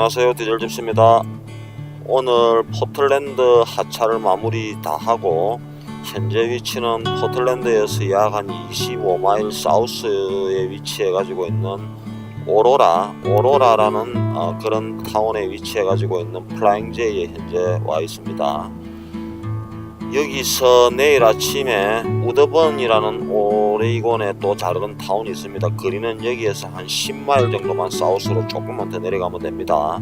안녕하세요. 디젤집스입니다. 오늘 포틀랜드 하차를 마무리 다 하고 현재 위치는 포틀랜드에서 약 한 25마일 사우스에 위치해 가지고 있는 오로라 오로라라는 어, 그런 타운에 위치해 가지고 있는 플라잉 제이에 현재 와 있습니다 여기서 내일 아침에 우드번이라는 오레이곤의 또 작은 타운이 있습니다. 거리는 여기에서 한 10마일 정도만 사우스로 조금만 더 내려가면 됩니다.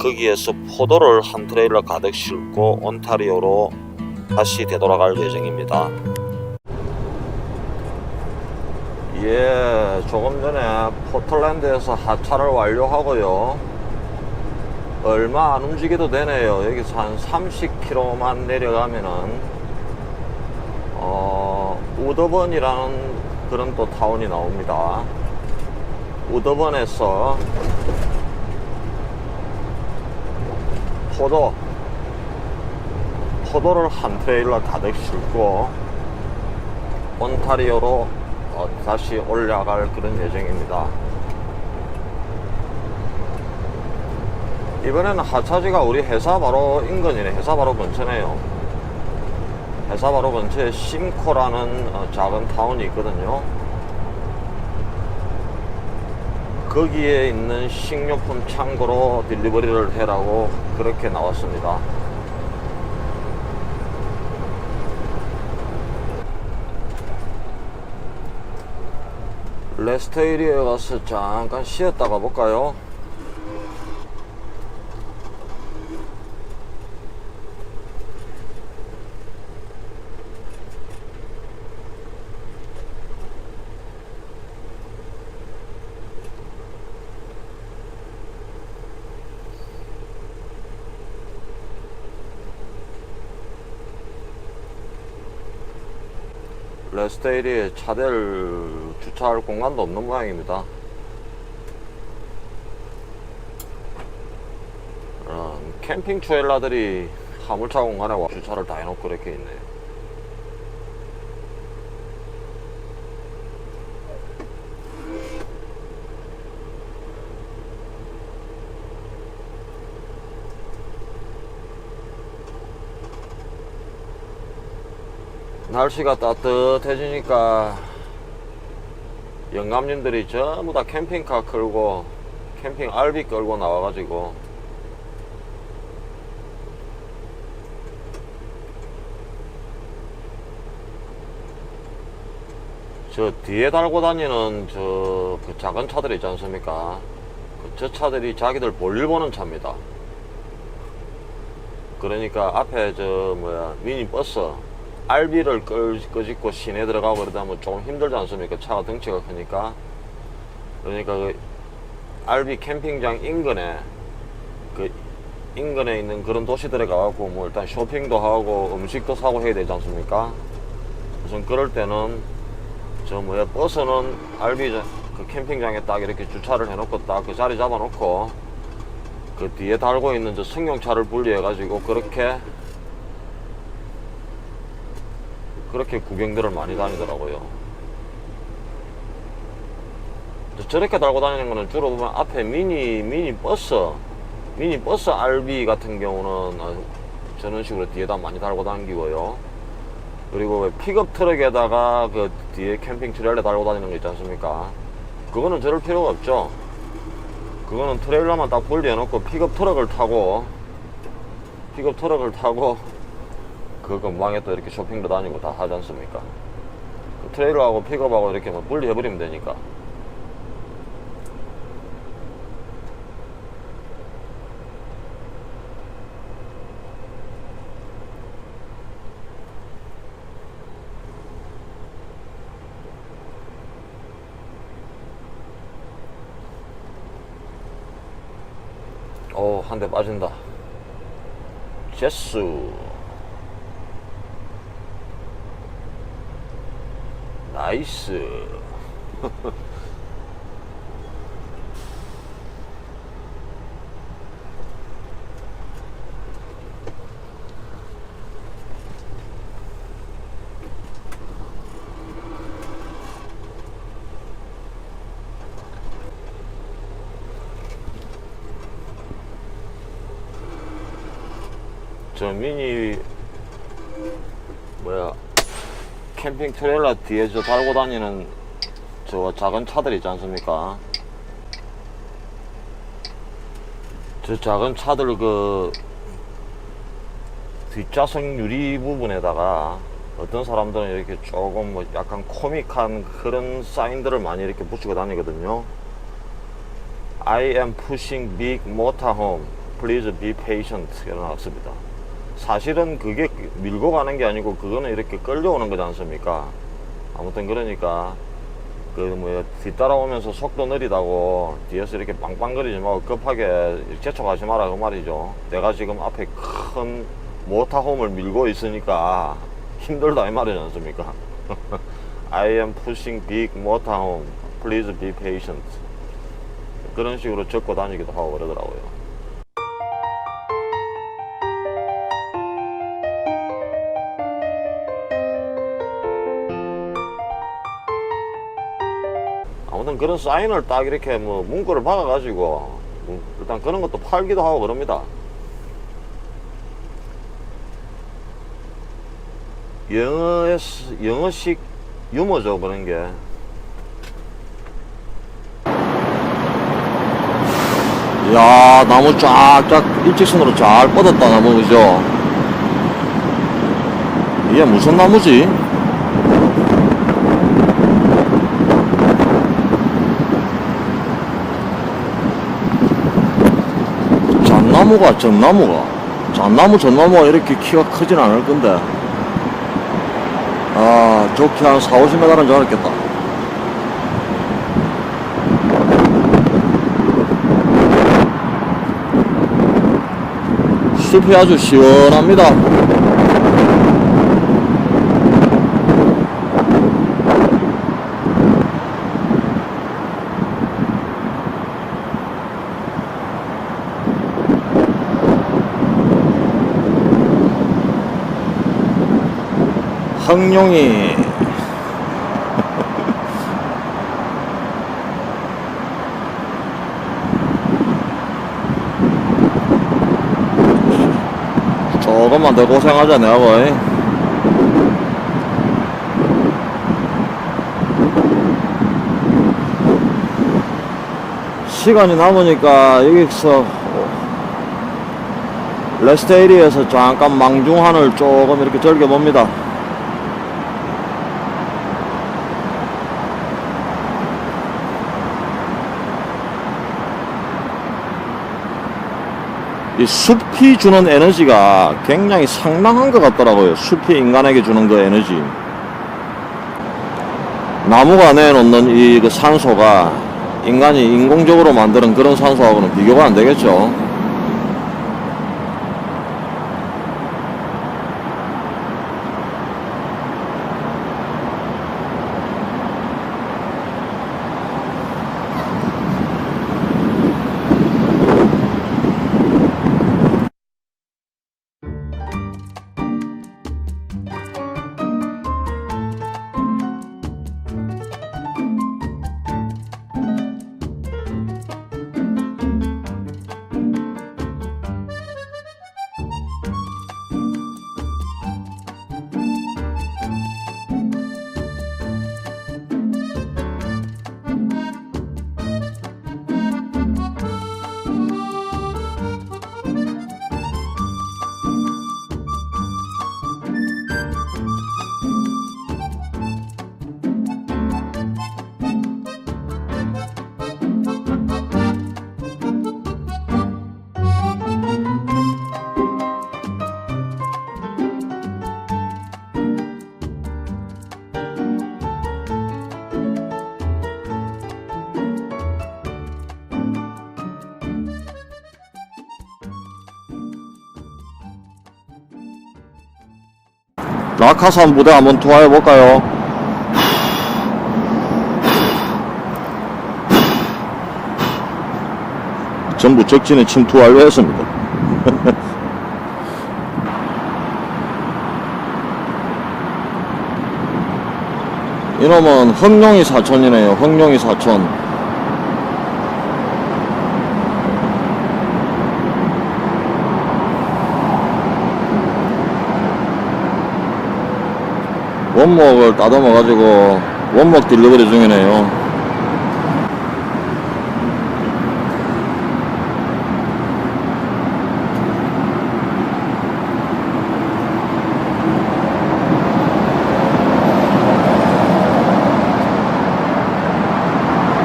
거기에서 포도를 한 트레일러 가득 싣고 온타리오로 다시 되돌아갈 예정입니다. 예, 조금 전에 포틀랜드에서 하차를 완료하고요. 얼마 안 움직여도 되네요. 여기서 한 30km만 내려가면은 어, 우더번이라는 그런 또 타운이 나옵니다. 우더번에서 포도 포도를 한 트레일러 가득 싣고 온타리오로 어, 다시 올라갈 그런 예정입니다. 이번에는 하차지가 우리 회사 바로 인근이네. 회사 바로 근처네요. 회사 바로 근처에 심코라는 어, 작은 타운이 있거든요. 거기에 있는 식료품 창고로 딜리버리를 해라고 그렇게 나왔습니다. 레스트 에리어에 가서 잠깐 쉬었다 가 볼까요? 레스테일이 차들 주차할 공간도 없는 모양입니다. 어, 캠핑 트레일러들이 화물차 공간에 와 주차를 다 해놓고 이렇게 있네요. 날씨가 따뜻해지니까 영감님들이 전부 다 캠핑카 끌고 캠핑 RV 끌고 나와가지고 저 뒤에 달고 다니는 저 그 작은 차들 있지 않습니까? 그저 차들이 자기들 볼일 보는 차입니다. 그러니까 앞에 저 뭐야 미니 버스 RB를 끄집고 시내 들어가고 그러다 보면 조금 힘들지 않습니까? 차가 덩치가 크니까. 그러니까 그 RB 캠핑장 인근에 그 인근에 있는 그런 도시들에 가갖고 뭐 일단 쇼핑도 하고 음식도 사고 해야 되지 않습니까? 우선 그럴 때는 저 뭐야 버스는 RB 그 캠핑장에 딱 이렇게 주차를 해놓고 딱 그 자리 잡아놓고 그 뒤에 달고 있는 저 승용차를 분리해가지고 그렇게 그렇게 구경들을 많이 다니더라고요. 저- 저렇게 달고 다니는 거는 주로 보면 앞에 미니, 미니 버스, 미니 버스 RB 같은 경우는 어, 저런 식으로 뒤에다 많이 달고 다니고요. 그리고 왜 픽업 트럭에다가 그 뒤에 캠핑 트레일러 달고 다니는 거 있지 않습니까? 그거는 저럴 필요가 없죠. 그거는 트레일러만 딱 분리해 놓고 픽업 트럭을 타고, 픽업 트럭을 타고 그 근방에 또 이렇게 쇼핑도 다니고 다 하지 않습니까? 그 트레일러하고 픽업하고 이렇게 뭐 분리해버리면 되니까. 오, 한 대 빠진다. 제수. 나이스. 저 미니 캠핑 트레일러 뒤에 저 달고 다니는 저 작은 차들 있지 않습니까? 저 작은 차들 그 뒷좌석 유리 부분에다가 어떤 사람들은 이렇게 조금 뭐 약간 코믹한 그런 사인들을 많이 이렇게 붙이고 다니거든요. I am pushing big motorhome. Please be patient. 이렇게 나왔습니다. 사실은 그게 밀고 가는 게 아니고 그거는 이렇게 끌려오는 거지 않습니까? 아무튼 그러니까 그 뭐야 뒤따라오면서 속도 느리다고 뒤에서 이렇게 빵빵거리지 말고 급하게 재촉하지 마라 그 말이죠. 내가 지금 앞에 큰 모타홈을 밀고 있으니까 힘들다 이 말이지 않습니까? I am pushing big motorhome. Please be patient. 그런 식으로 적고 다니기도 하고 그러더라고요. 그런 사인을 딱 이렇게 뭐 문구를 박아가지고 뭐 일단 그런 것도 팔기도 하고 그럽니다. 영어의 영어식 유머죠 그런 게. 야 나무 쫙쫙 일직선으로 잘 뻗었다 나무 그죠? 이게 무슨 나무지? 나무가 전나무가. 잣나무 전나무가 이렇게 키가 크진 않을 건데. 아 좋게 한 4, 50m는 자랐겠다. 숲이 아주 시원합니다 황룡이. 조금만 더 고생하자 내가 보이 시간이 남으니까 여기서 레스트 에리에서 잠깐 망중하늘 조금 이렇게 즐겨봅니다 이 숲이 주는 에너지가 굉장히 상당한 것 같더라고요. 숲이 인간에게 주는 그 에너지. 나무가 내놓는 이 그 산소가 인간이 인공적으로 만드는 그런 산소하고는 비교가 안 되겠죠. 낙하산 무대 한번 투하해 볼까요? 전부 적진에 침투 완료했습니다. 이놈은 흑룡이 사촌이네요. 흑룡이 사촌. 원목을 따듬어 가지고 원목 딜리버리 중이네요.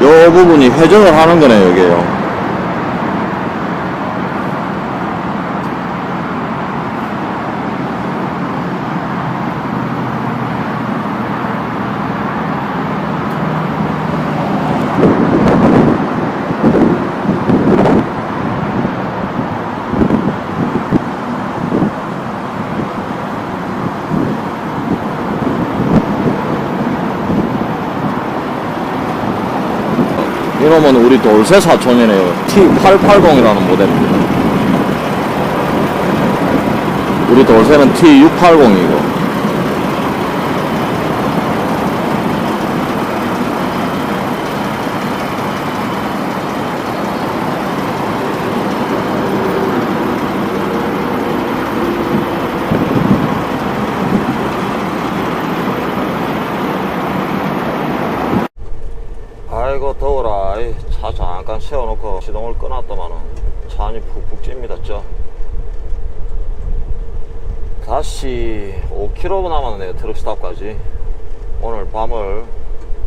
요 부분이 회전을 하는 거네요, 이게요. 이러면 우리 돌쇠 사촌이네요. T880이라는 모델입니다. 우리 돌쇠는 T680이고. 아이고 더워라 아이, 차 잠깐 세워놓고 시동을 꺼놨더만은 차 안이 푹푹 찝니다 쪄 다시 5km 남았네요 트럭스탑까지. 오늘 밤을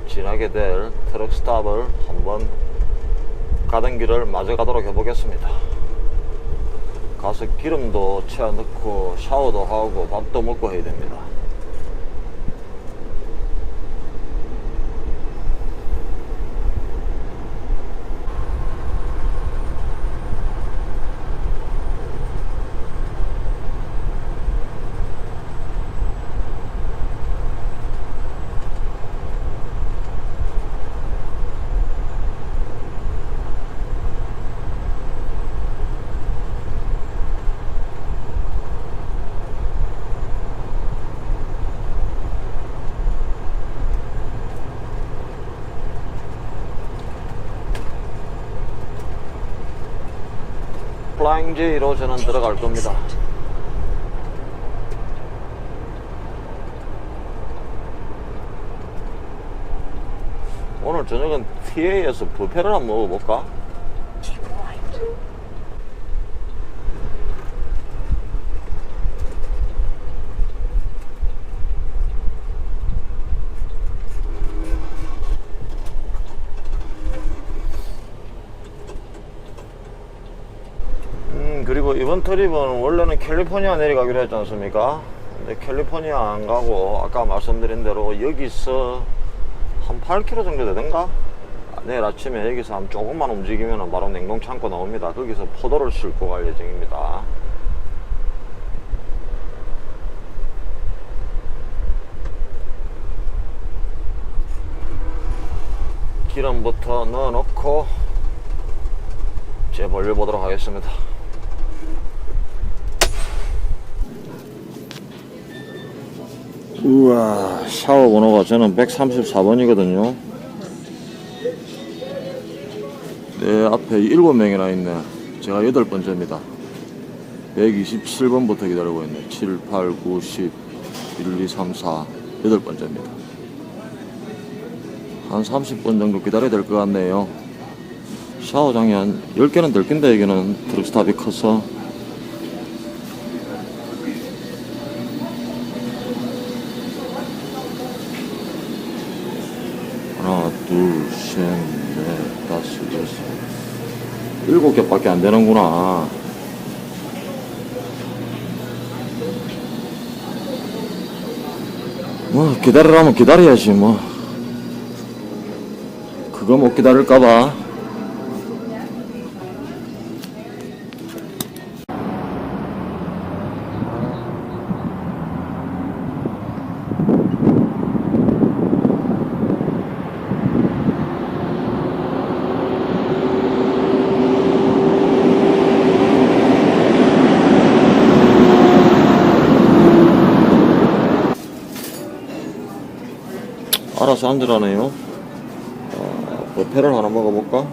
지나게 될 트럭스탑을 한번 가던 길을 마저 가도록 해보겠습니다. 가서 기름도 채워 넣고 샤워도 하고 밥도 먹고 해야 됩니다 J로 저는 들어갈 겁니다. 오늘 저녁은 TA에서 부페를 한번 먹어볼까? 음 그리고 이번 트립은 원래는 캘리포니아 내려가기로 했지 않습니까? 근데 캘리포니아 안 가고 아까 말씀드린 대로 여기서 한 8km 정도 되던가? 아, 내일 아침에 여기서 한 조금만 움직이면 바로 냉동 창고 나옵니다. 거기서 포도를 싣고 갈 예정입니다. 기름부터 넣어놓고 재벌려 보도록 하겠습니다. 우와 샤워 번호가 저는 134번이거든요. 내 앞에 7명이나 있네. 제가 8번째입니다. 127번부터 기다리고 있네. 7, 8, 9, 10, 1, 2, 3, 4 8번째입니다. 한 30분 정도 기다려야 될 것 같네요. 샤워장이 한 10개는 될 낀데 여기는. 트럭스탑이 커서 하나, 둘, 셋, 넷, 다섯, 여섯. 일곱 개밖에 안 되는구나. 뭐, 기다리라면 기다려야지, 뭐. 그거 못 기다릴까봐. 알아서 앉으라네요. 어, 버페를 하나 먹어볼까?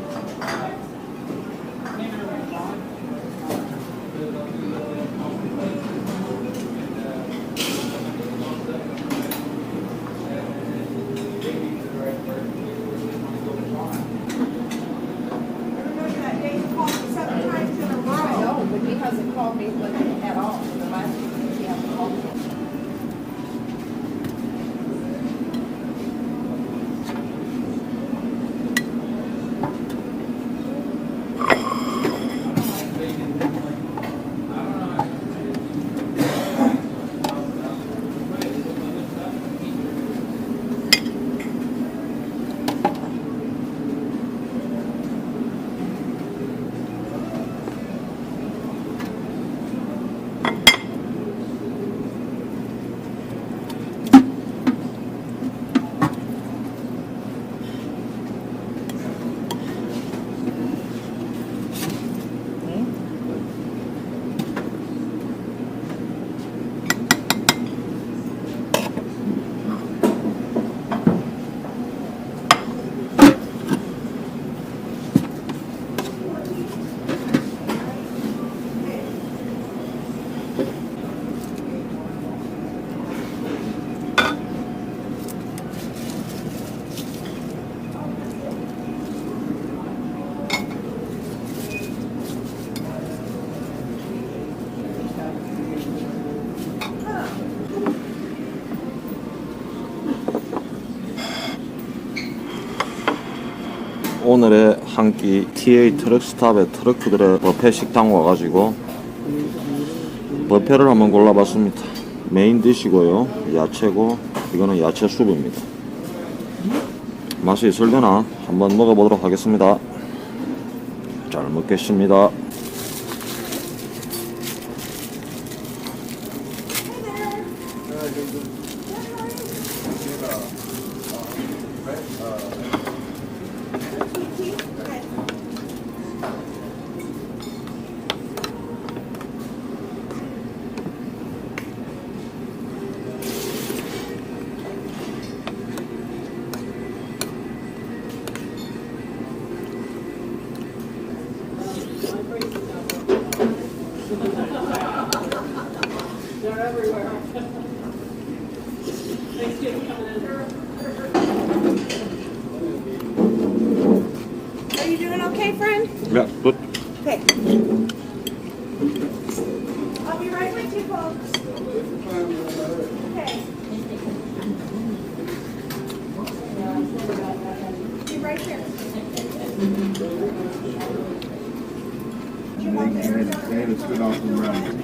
한 끼 TA 트럭스탑의 트럭들의 버페 식당 와가지고 버페를 한번 골라봤습니다. 메인 디시고요. 야채고 이거는 야채 수프입니다. 맛이 있을려나 한번 먹어보도록 하겠습니다. 잘 먹겠습니다. Yeah, good. Okay. I'll be right with you folks. Okay. Be right here. And, and it's been off the ground.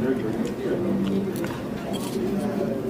Thank you.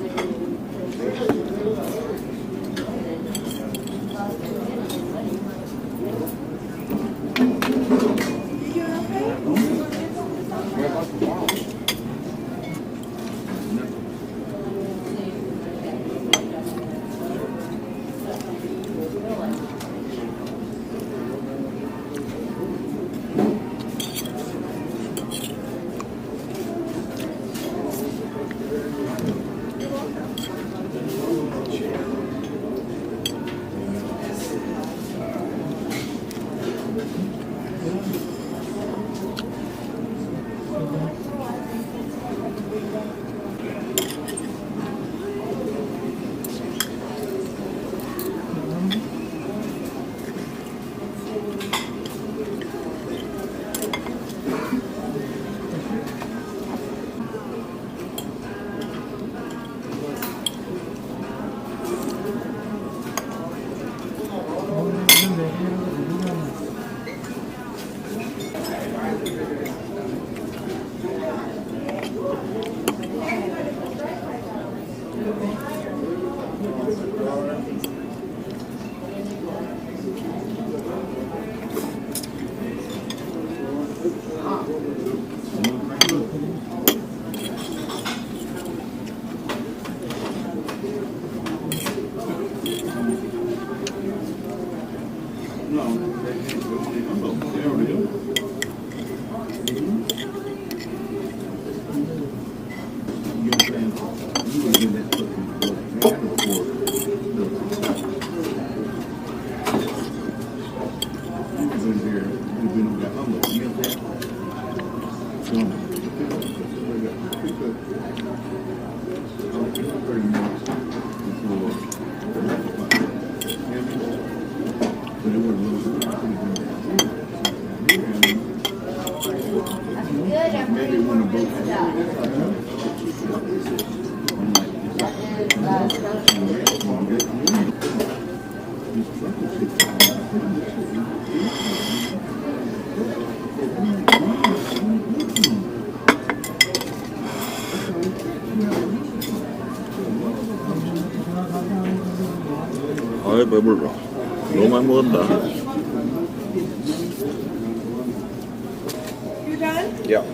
야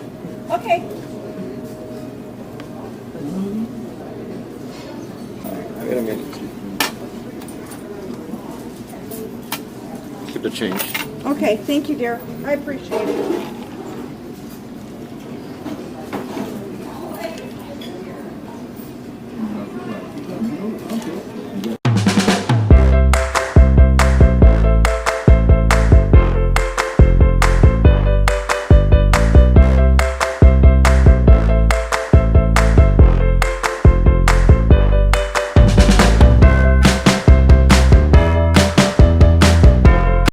Okay. Wait a minute. Keep the change. Okay, thank you, dear. I appreciate it.